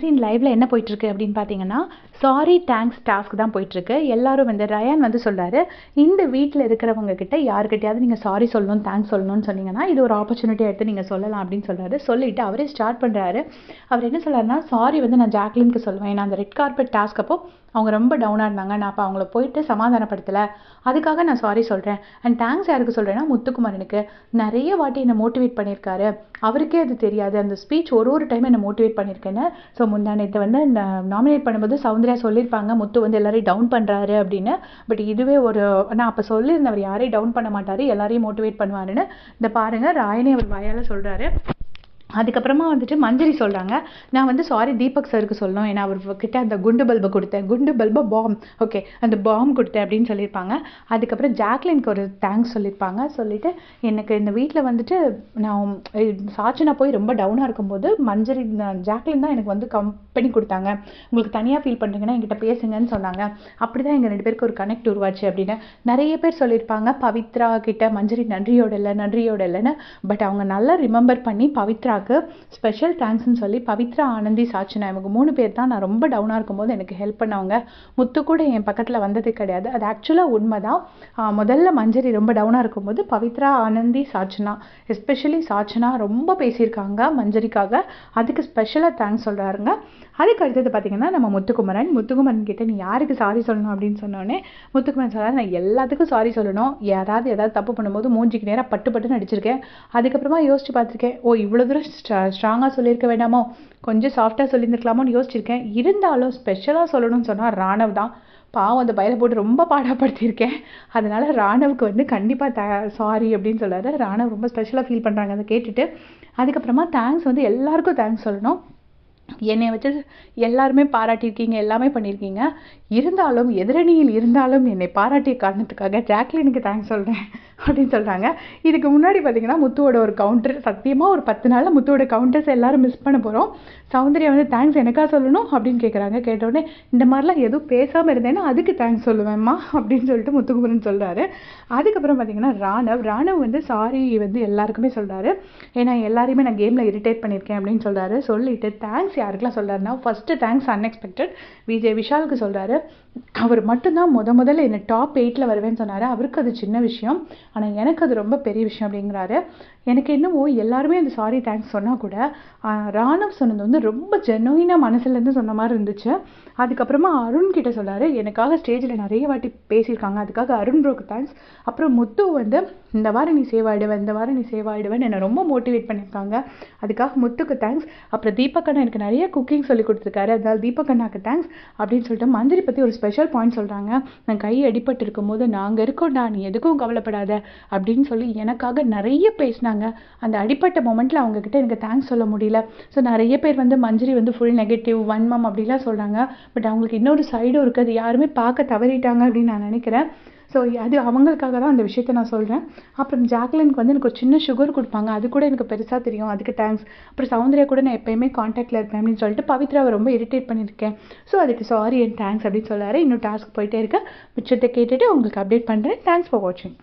Screen லைவ்ல என்ன போயிட்டுருக்கு அப்படின்னு பார்த்தீங்கன்னா சாரி தேங்க்ஸ் டாஸ்க் தான் போயிட்டுருக்கு. எல்லாரும் வந்து ரயான் வந்து சொல்றாரு இந்த வீட்டில் இருக்கிறவங்க கிட்ட யாருக்கிட்டையாவது நீங்கள் சாரி சொல்லணும் தேங்க்ஸ் சொல்லணும்னு சொன்னீங்கன்னா இது ஒரு ஆப்பர்ச்சுனிட்டி எடுத்து நீங்கள் சொல்லலாம் அப்படின்னு சொல்றாரு. சொல்லிட்டு அவரே ஸ்டார்ட் பண்ணுறாரு அவர் என்ன சொல்றாருன்னா சாரி வந்து நான் ஜாக்லினுக்கு சொல்லுவேன். நான் அந்த ரெட் கார்பெட் டாஸ்க் அப்போ அவங்க ரொம்ப டவுனாக இருந்தாங்க. நான் அப்போ அவங்கள போயிட்டு சமாதானப்படுத்தலை. அதுக்காக நான் சாரி சொல்கிறேன் அண்ட் தேங்க்ஸ் யாருக்கு சொல்கிறேன்னா முத்துக்குமாரனுக்கு. நிறைய வாட்டி என்னை மோட்டிவேட் பண்ணியிருக்காரு. அவருக்கே அது தெரியாது. அந்த ஸ்பீச் ஒரு ஒரு டைம் என்னை மோட்டிவேட் பண்ணியிருக்கேன்னு. ஸோ முந்தானத்தை வந்து நாமினேட் பண்ணும்போது சௌந்தர்யா சொல்லியிருப்பாங்க முத்து வந்து எல்லாரையும் டவுன் பண்ணுறாரு அப்படின்னு. பட் இதுவே ஒரு நான் அப்போ சொல்லியிருந்தேன் அவர் யாரையும் டவுன் பண்ண மாட்டார் எல்லாரையும் மோட்டிவேட் பண்ணுவாருன்னு. இந்த பாருங்கள் ராயனே அவர் வாயால் சொல்கிறாரு அதுக்கப்புறமா வந்துட்டு மஞ்சரி சொல்கிறாங்க நான் வந்து சாரி தீபக் சருக்கு சொல்லணும். ஏன்னா அவர்கிட்ட அந்த குண்டு பல்பை கொடுத்தேன். குண்டு பல்பை பாம் ஓகே அந்த பாம் கொடுத்தேன் அப்படின்னு சொல்லியிருப்பாங்க. அதுக்கப்புறம் ஜாக்லினுக்கு ஒரு தேங்க்ஸ் சொல்லியிருப்பாங்க. சொல்லிவிட்டு எனக்கு இந்த வீட்டில் வந்துட்டு நான் சாட்சினா போய் ரொம்ப டவுனாக இருக்கும்போது மஞ்சரி ஜாக்லின் தான் எனக்கு வந்து கம்பெனி கொடுத்தாங்க. உங்களுக்கு தனியாக ஃபீல் பண்ணுறீங்கன்னா என்கிட்ட பேசுங்கன்னு சொன்னாங்க. அப்படி தான் எங்கள் ரெண்டு பேருக்கு ஒரு கனெக்ட் உருவாச்சு அப்படின்னு. நிறைய பேர் சொல்லியிருப்பாங்க பவித்ரா கிட்ட மஞ்சரி நன்றியோட இல்லை நன்றியோட இல்லைன்னு. பட் அவங்க நல்லா ரிமெம்பர் பண்ணி பவித்ரா பவித்ராவுக்கு ஸ்பெஷல் தேங்க்ஸ்னு சொல்லி பவித்ரா ஆனந்தி சாட்சினா இவங்க மூணு பேர் தான் நான் ரொம்ப டவுனாக இருக்கும்போது எனக்கு ஹெல்ப் பண்ணவங்க. முத்து கூட என் பக்கத்தில் வந்தது கிடையாது. அது ஆக்சுவலாக உண்மை தான் முதல்ல மஞ்சரி ரொம்ப டவுனாக இருக்கும்போது பவித்ரா ஆனந்தி சாட்சினா எஸ்பெஷலி சாட்சினா ரொம்ப பேசியிருக்காங்க மஞ்சரிக்காக. அதுக்கு ஸ்பெஷலாக தேங்க்ஸ் சொல்கிறாருங்க அதுக்கு அடுத்தது பார்த்தீங்கன்னா நம்ம முத்துக்குமரன். முத்துக்குமரன் கிட்ட நீ யாருக்கு சாரி சொல்லணும் அப்படின்னு சொன்னோடனே முத்துக்குமரன் சொன்னார் நான் எல்லாத்துக்கும் சாரி சொல்லணும். யாராவது ஏதாவது தப்பு பண்ணும்போது மூஞ்சிக்கு நேராக பட்டு பட்டு நடிச்சிருக்கேன் அதுக்கப்புறமா யோசிச்சு பார்த்துருக்கேன். ஓ இவ்வளோ தூரம் ஸ்ட்ரா ஸ்ட்ராங்காக சொல்லியிருக்க வேண்டாமோ? கொஞ்சம் சாஃப்டாக சொல்லியிருந்துருக்கலாமோன்னு யோசிச்சிருக்கேன். இருந்தாலும் ஸ்பெஷலாக சொல்லணும்னு சொன்னால் ராணவ் தான். பாவம் அந்த பயலை போட்டு ரொம்ப பாடப்படுத்தியிருக்கேன். அதனால் ராணவுக்கு வந்து கண்டிப்பாக த சாரி அப்படின்னு சொல்கிறாரு ராணவ் ரொம்ப ஸ்பெஷலாக ஃபீல் பண்ணுறாங்க அதை கேட்டுட்டு. அதுக்கப்புறமா தேங்க்ஸ் வந்து எல்லாருக்கும் தேங்க்ஸ் சொல்லணும். என்னை வச்சு எல்லாருமே பாராட்டியிருக்கீங்க எல்லாமே பண்ணியிருக்கீங்க. இருந்தாலும் எதிரணியில் இருந்தாலும் என்னை பாராட்டிய காரணத்துக்காக ஜாக்லினுக்கு தேங்க்ஸ் சொல்கிறேன் அப்படின்னு சொல்கிறாங்க இதுக்கு முன்னாடி பார்த்தீங்கன்னா முத்துவோட ஒரு கவுண்டர் சத்தியமாக ஒரு பத்து நாளில் முத்துவோட கவுண்டர்ஸ் எல்லாரும் மிஸ் பண்ண போகிறோம் சௌந்தர்யா வந்து தேங்க்ஸ் எனக்கா சொல்லணும்? அப்படின்னு கேட்குறாங்க கேட்டோடனே இந்த மாதிரிலாம் எதுவும் பேசாமல் இருந்தேன்னா அதுக்கு தேங்க்ஸ் சொல்லுவேம்மா அப்படின்னு சொல்லிட்டு முத்துக்குமரன் சொல்கிறாரு அதுக்கப்புறம் பார்த்தீங்கன்னா ராணவ் ராணவ் வந்து சாரி வந்து எல்லாருக்குமே சொல்கிறாரு ஏன்னா எல்லாரையுமே நான் கேமில் இரிட்டேட் பண்ணியிருக்கேன் அப்படின்னு சொல்கிறாரு சொல்லிட்டு தேங்க்ஸ் யாருக்கெல்லாம் சொல்கிறாருன்னா ஃபஸ்ட்டு தேங்க்ஸ் அன்எக்ஸ்பெக்டட் விஜய் விஷாலுக்கு சொல்கிறாரு அவர் மட்டும்தான் முத முதல்ல என்னை டாப் எயிட்டில் வருவேன்னு சொன்னார். அவருக்கு அது சின்ன விஷயம். ஆனால் எனக்கு அது ரொம்ப பெரிய விஷயம் அப்படிங்கிறாரு. எனக்கு என்னவோ எல்லாருமே அந்த சாரி தேங்க்ஸ் சொன்னால் கூட ராணவ் சொன்னது வந்து ரொம்ப ஜெனுயினாக மனசுலேருந்து சொன்ன மாதிரி இருந்துச்சு. அதுக்கப்புறமா அருண் கிட்ட சொன்னார் எனக்காக ஸ்டேஜில் நிறைய வாட்டி பேசியிருக்காங்க. அதுக்காக அருண் ப்ரோக்கு தேங்க்ஸ் அப்புறம் முத்து வந்து இந்த வாரம் நீ சேவ் ஆகிடுவேன் இந்த வாரம் நீ சேவ் ஆகிடுவேன் என்னை ரொம்ப மோட்டிவேட் பண்ணியிருக்காங்க. அதுக்காக முத்துக்கு தேங்க்ஸ் அப்புறம் தீபக் அண்ணா எனக்கு நிறைய குக்கிங் சொல்லி கொடுத்துருக்காரு. அதனால் தீபக் அண்ணாக்கு தேங்க்ஸ் அப்படின்னு சொல்லிட்டு மந்திரி பற்றி ஒரு ஸ்பெஷல் பாயிண்ட் சொல்கிறாங்க நான் கை அடிபட்டு இருக்கும்போது நாங்கள் இருக்கோம்டா நீ எதுக்கும் கவலைப்படாத அப்படின்னு சொல்லி எனக்காக நிறைய பேசினாங்க. அந்த அடிப்பட்ட மொமெண்ட்டில் அவங்கக்கிட்ட எனக்கு தேங்க்ஸ் சொல்ல முடியல. ஸோ நிறைய பேர் வந்து மஞ்சரி வந்து ஃபுல் நெகட்டிவ் வன்மம் அப்படிலாம் சொல்கிறாங்க பட் அவங்களுக்கு இன்னொரு சைடும் இருக்குது. அது யாருமே பார்க்க தவறிட்டாங்க அப்படின்னு நான் நினைக்கிறேன். ஸோ அது அவங்களுக்காக தான் அந்த விஷயத்த நான் சொல்கிறேன் அப்புறம் ஜாக்லினுக்கு வந்து எனக்கு ஒரு சின்ன சுகர் கொடுப்பாங்க. அது கூட எனக்கு பெருசாக தெரியும். அதுக்கு தேங்க்ஸ் அப்புறம் சௌந்தர்யா கூட நான் எப்போயுமே காண்டாக்டில் இருப்பேன் அப்படின்னு சொல்லிட்டு பவித்ராவை ரொம்ப இரிட்டேட் பண்ணியிருக்கேன். ஸோ அதுக்கு சாரி அண்ட் தேங்க்ஸ் அப்படின்னு சொல்லாரு இன்னும் டாஸ்க் போயிட்டே இருக்கேன் மிச்சத்தை கேட்டுட்டு உங்களுக்கு அப்டேட் பண்ணுறேன் தேங்க்ஸ் ஃபார் வாட்சிங்